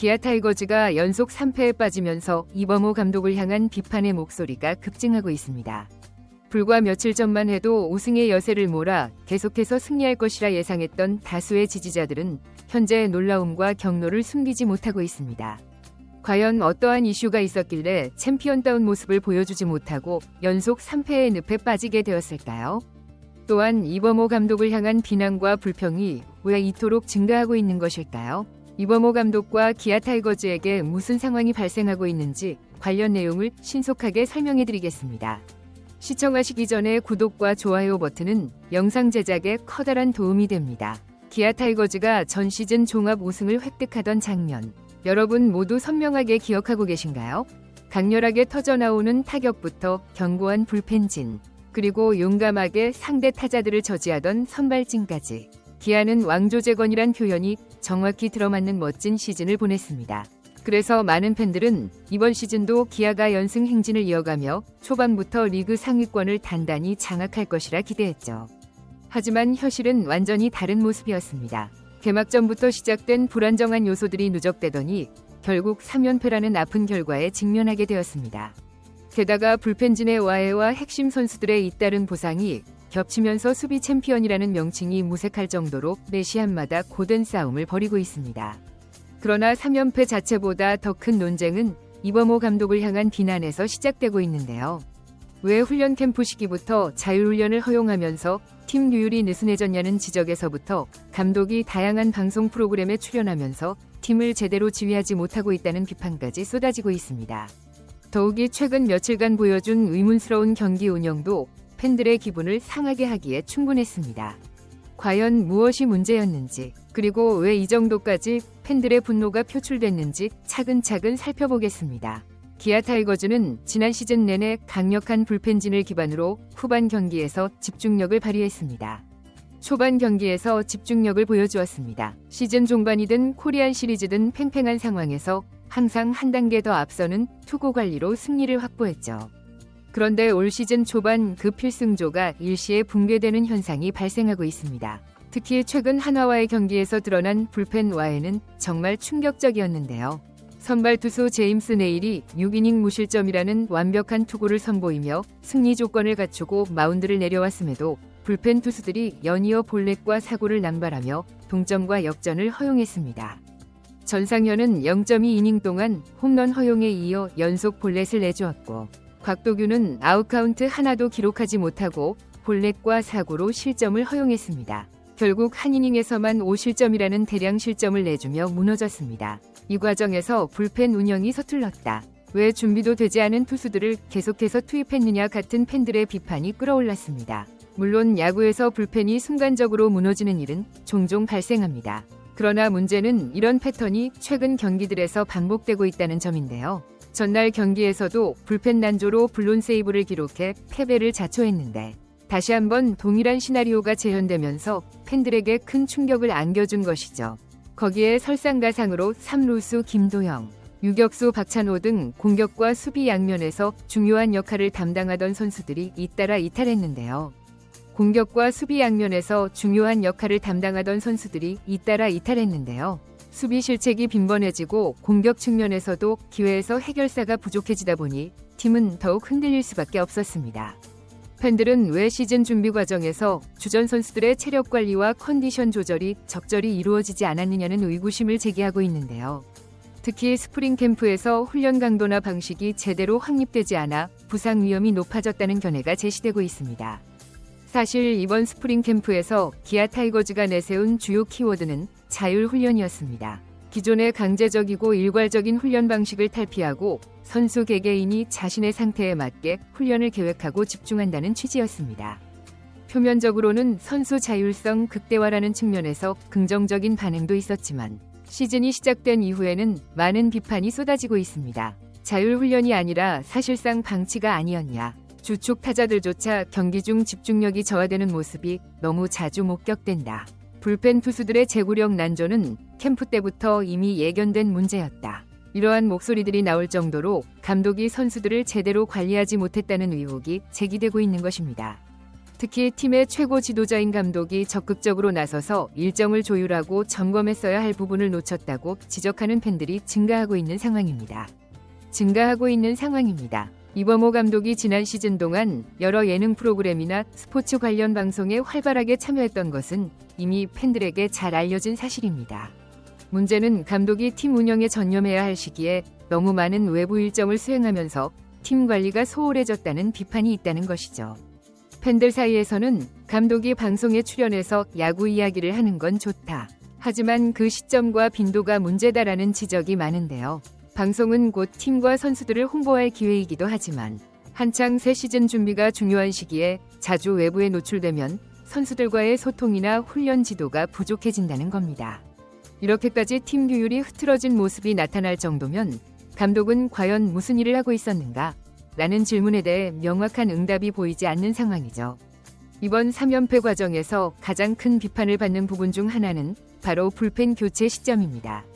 기아 타이거즈가 연속 3패에 빠지면서 이범호 감독을 향한 비판의 목소리가 급증하고 있습니다. 불과 며칠 전만 해도 우승의 여세를 몰아 계속해서 승리할 것이라 예상했던 다수의 지지자들은 현재 놀라움과 경로를 숨기지 못하고 있습니다. 과연 어떠한 이슈가 있었길래 챔피언다운 모습을 보여주지 못하고 연속 3패의 늪에 빠지게 되었을까요? 또한 이범호 감독을 향한 비난과 불평이 왜 이토록 증가하고 있는 것일까요? 이범호 감독과 기아 타이거즈에게 무슨 상황이 발생하고 있는지 관련 내용을 신속하게 설명해 드리겠습니다. 시청하시기 전에 구독과 좋아요 버튼은 영상 제작에 커다란 도움이 됩니다. 기아 타이거즈가 전 시즌 종합 우승을 획득하던 장면, 여러분 모두 선명하게 기억하고 계신가요? 강렬하게 터져나오는 타격부터 견고한 불펜진, 그리고 용감하게 상대 타자들을 저지하던 선발진까지 기아는 왕조재건이란 표현이 정확히 들어맞는 멋진 시즌을 보냈습니다. 그래서 많은 팬들은 이번 시즌도 기아가 연승 행진을 이어가며 초반부터 리그 상위권을 단단히 장악할 것이라 기대했죠. 하지만 현실은 완전히 다른 모습이었습니다. 개막전부터 시작된 불안정한 요소들이 누적되더니 결국 3연패라는 아픈 결과에 직면하게 되었습니다. 게다가 불펜진의 와해와 핵심 선수들의 잇따른 부상이 겹치면서 수비 챔피언이라는 명칭이 무색할 정도로 매 시합마다 고된 싸움을 벌이고 있습니다. 그러나 3연패 자체보다 더 큰 논쟁은 이범호 감독을 향한 비난에서 시작되고 있는데요. 왜 훈련 캠프 시기부터 자율훈련을 허용하면서 팀 류율이 느슨해졌냐는 지적에서부터 감독이 다양한 방송 프로그램에 출연하면서 팀을 제대로 지휘하지 못하고 있다는 비판까지 쏟아지고 있습니다. 더욱이 최근 며칠간 보여준 의문스러운 경기 운영도 팬들의 기분을 상하게 하기에 충분했습니다. 과연 무엇이 문제였는지, 그리고 왜 이 정도까지 팬들의 분노가 표출됐는지 차근차근 살펴보겠습니다. 기아 타이거즈는 지난 시즌 내내 강력한 불펜진을 기반으로 후반 경기에서 집중력을 발휘했습니다. 초반 경기에서 집중력을 보여주었습니다. 시즌 종반이든 코리안 시리즈든 팽팽한 상황에서 항상 한 단계 더 앞서는 투구 관리로 승리를 확보했죠. 그런데 올 시즌 초반 그 필승조가 일시에 붕괴되는 현상이 발생하고 있습니다. 특히 최근 한화와의 경기에서 드러난 불펜 와해는 정말 충격적이었는데요. 선발 투수 제임스 네일이 6이닝 무실점이라는 완벽한 투구를 선보이며 승리 조건을 갖추고 마운드를 내려왔음에도 불펜 투수들이 연이어 볼넷과 사고를 남발하며 동점과 역전을 허용했습니다. 전상현은 0.2이닝 동안 홈런 허용에 이어 연속 볼넷을 내주었고 곽도규는 아웃카운트 하나도 기록하지 못하고 볼넷과 사고로 실점을 허용했습니다. 결국 한 이닝에서만 5실점이라는 대량 실점을 내주며 무너졌습니다. 이 과정에서 불펜 운영이 서툴렀다. 왜 준비도 되지 않은 투수들을 계속해서 투입했느냐 같은 팬들의 비판이 끌어올랐습니다. 물론 야구에서 불펜이 순간적으로 무너지는 일은 종종 발생합니다. 그러나 문제는 이런 패턴이 최근 경기들에서 반복되고 있다는 점인데요. 전날 경기에서도 불펜 난조로 블론 세이브를 기록해 패배를 자초했는데 다시 한번 동일한 시나리오가 재현되면서 팬들에게 큰 충격을 안겨준 것이죠. 거기에 설상가상으로 3루수 김도영, 유격수 박찬호 등 공격과 수비 양면에서 중요한 역할을 담당하던 선수들이 잇따라 이탈했는데요. 공격과 수비 양면에서 중요한 역할을 담당하던 선수들이 잇따라 이탈했는데요. 수비 실책이 빈번해지고 공격 측면에서도 기회에서 해결사가 부족해지다 보니 팀은 더욱 흔들릴 수밖에 없었습니다. 팬들은 왜 시즌 준비 과정에서 주전 선수들의 체력 관리와 컨디션 조절이 적절히 이루어지지 않았느냐는 의구심을 제기하고 있는데요. 특히 스프링 캠프에서 훈련 강도나 방식이 제대로 확립되지 않아 부상 위험이 높아졌다는 견해가 제시되고 있습니다. 사실 이번 스프링 캠프에서 기아 타이거즈가 내세운 주요 키워드는 자율 훈련이었습니다. 기존의 강제적이고 일괄적인 훈련 방식을 탈피하고 선수 개개인이 자신의 상태에 맞게 훈련을 계획하고 집중한다는 취지였습니다. 표면적으로는 선수 자율성 극대화라는 측면에서 긍정적인 반응도 있었지만 시즌이 시작된 이후에는 많은 비판이 쏟아지고 있습니다. 자율훈련이 아니라 사실상 방치가 아니었냐. 주축 타자들조차 경기 중 집중력이 저하되는 모습이 너무 자주 목격된다. 불펜 투수들의 제구력 난조는 캠프 때부터 이미 예견된 문제였다. 이러한 목소리들이 나올 정도로 감독이 선수들을 제대로 관리하지 못했다는 의혹이 제기되고 있는 것입니다. 특히 팀의 최고 지도자인 감독이 적극적으로 나서서 일정을 조율하고 점검했어야 할 부분을 놓쳤다고 지적하는 팬들이 증가하고 있는 상황입니다. 증가하고 있는 상황입니다. 이범호 감독이 지난 시즌 동안 여러 예능 프로그램이나 스포츠 관련 방송에 활발하게 참여했던 것은 이미 팬들에게 잘 알려진 사실입니다. 문제는 감독이 팀 운영에 전념해야 할 시기에 너무 많은 외부 일정을 수행하면서 팀 관리가 소홀해졌다는 비판이 있다는 것이죠. 팬들 사이에서는 감독이 방송에 출연해서 야구 이야기를 하는 건 좋다. 하지만 그 시점과 빈도가 문제다라는 지적이 많은데요. 방송은 곧 팀과 선수들을 홍보할 기회이기도 하지만 한창 새 시즌 준비가 중요한 시기에 자주 외부에 노출되면 선수들과의 소통이나 훈련 지도가 부족해진다는 겁니다. 이렇게까지 팀 규율이 흐트러진 모습이 나타날 정도면 감독은 과연 무슨 일을 하고 있었는가? 라는 질문에 대해 명확한 응답이 보이지 않는 상황이죠. 이번 3연패 과정에서 가장 큰 비판을 받는 부분 중 하나는 바로 불펜 교체 시점입니다.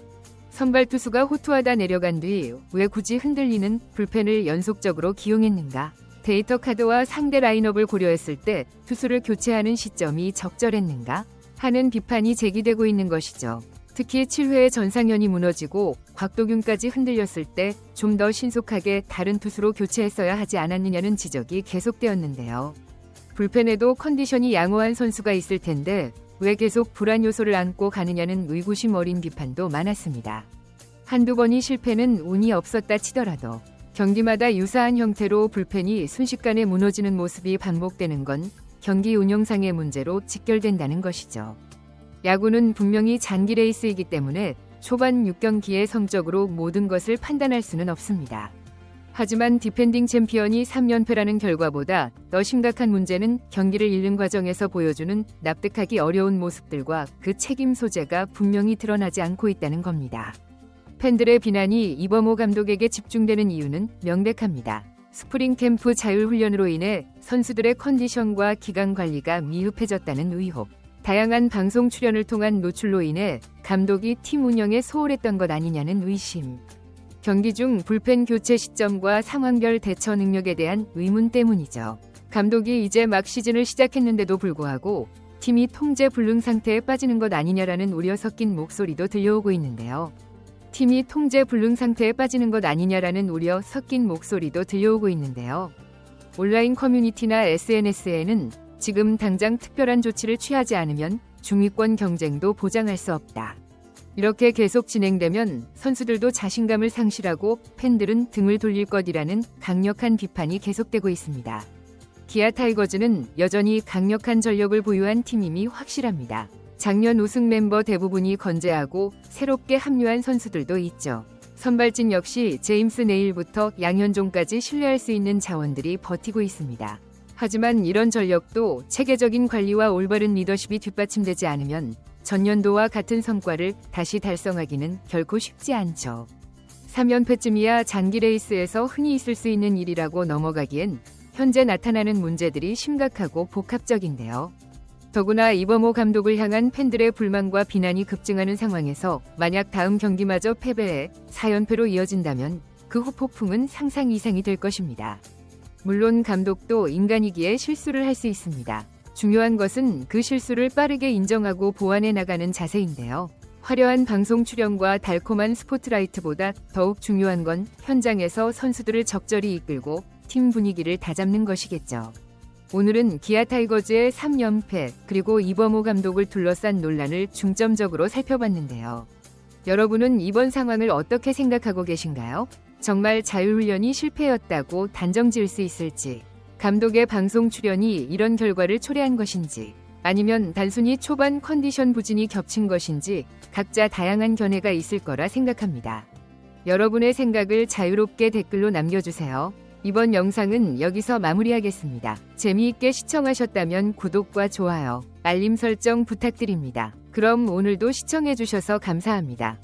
선발 투수가 호투하다 내려간 뒤 왜 굳이 흔들리는 불펜을 연속적으로 기용했는가? 데이터 카드와 상대 라인업을 고려했을 때 투수를 교체하는 시점이 적절했는가? 하는 비판이 제기되고 있는 것이죠. 특히 7회에 전상현이 무너지고 곽도균까지 흔들렸을 때 좀 더 신속하게 다른 투수로 교체했어야 하지 않았느냐는 지적이 계속되었는데요. 불펜에도 컨디션이 양호한 선수가 있을 텐데 왜 계속 불안 요소를 안고 가느냐는 의구심 어린 비판도 많았습니다. 한두 번이 실패는 운이 없었다 치더라도 경기마다 유사한 형태로 불펜이 순식간에 무너지는 모습이 반복되는 건 경기 운영상의 문제로 직결된다는 것이죠. 야구는 분명히 장기 레이스이기 때문에 초반 6경기의 성적으로 모든 것을 판단할 수는 없습니다. 하지만 디펜딩 챔피언이 3연패라는 결과보다 더 심각한 문제는 경기를 잃는 과정에서 보여주는 납득하기 어려운 모습들과 그 책임 소재가 분명히 드러나지 않고 있다는 겁니다. 팬들의 비난이 이범호 감독에게 집중되는 이유는 명백합니다. 스프링 캠프 자율훈련으로 인해 선수들의 컨디션과 기강 관리가 미흡해졌다는 의혹, 다양한 방송 출연을 통한 노출로 인해 감독이 팀 운영에 소홀했던 것 아니냐는 의심, 경기 중 불펜 교체 시점과 상황별 대처 능력에 대한 의문 때문이죠. 감독이 이제 막 시즌을 시작했는데도 불구하고 팀이 통제 불능 상태에 빠지는 것 아니냐라는 우려 섞인 목소리도 들려오고 있는데요. 팀이 통제 불능 상태에 빠지는 것 아니냐라는 우려 섞인 목소리도 들려오고 있는데요. 온라인 커뮤니티나 SNS에는 지금 당장 특별한 조치를 취하지 않으면 중위권 경쟁도 보장할 수 없다. 이렇게 계속 진행되면 선수들도 자신감을 상실하고 팬들은 등을 돌릴 것이라는 강력한 비판이 계속되고 있습니다. 기아 타이거즈는 여전히 강력한 전력을 보유한 팀임이 확실합니다. 작년 우승 멤버 대부분이 건재하고 새롭게 합류한 선수들도 있죠. 선발진 역시 제임스 네일부터 양현종까지 신뢰할 수 있는 자원들이 버티고 있습니다. 하지만 이런 전력도 체계적인 관리와 올바른 리더십이 뒷받침되지 않으면 전년도와 같은 성과를 다시 달성하기는 결코 쉽지 않죠. 3연패쯤이야 장기 레이스에서 흔히 있을 수 있는 일이라고 넘어가기엔 현재 나타나는 문제들이 심각하고 복합적인데요. 더구나 이범호 감독을 향한 팬들의 불만과 비난이 급증하는 상황에서 만약 다음 경기마저 패배해 4연패로 이어진다면 그 후 폭풍은 상상 이상이 될 것입니다. 물론 감독도 인간이기에 실수를 할 수 있습니다. 중요한 것은 그 실수를 빠르게 인정하고 보완해 나가는 자세인데요. 화려한 방송 출연과 달콤한 스포트라이트보다 더욱 중요한 건 현장에서 선수들을 적절히 이끌고 팀 분위기를 다잡는 것이겠죠. 오늘은 기아 타이거즈의 3연패 그리고 이범호 감독을 둘러싼 논란을 중점적으로 살펴봤는데요. 여러분은 이번 상황을 어떻게 생각하고 계신가요? 정말 자율훈련이 실패였다고 단정 지을 수 있을지, 감독의 방송 출연이 이런 결과를 초래한 것인지, 아니면 단순히 초반 컨디션 부진이 겹친 것인지 각자 다양한 견해가 있을 거라 생각합니다. 여러분의 생각을 자유롭게 댓글로 남겨주세요. 이번 영상은 여기서 마무리하겠습니다. 재미있게 시청하셨다면 구독과 좋아요, 알림 설정 부탁드립니다. 그럼 오늘도 시청해주셔서 감사합니다.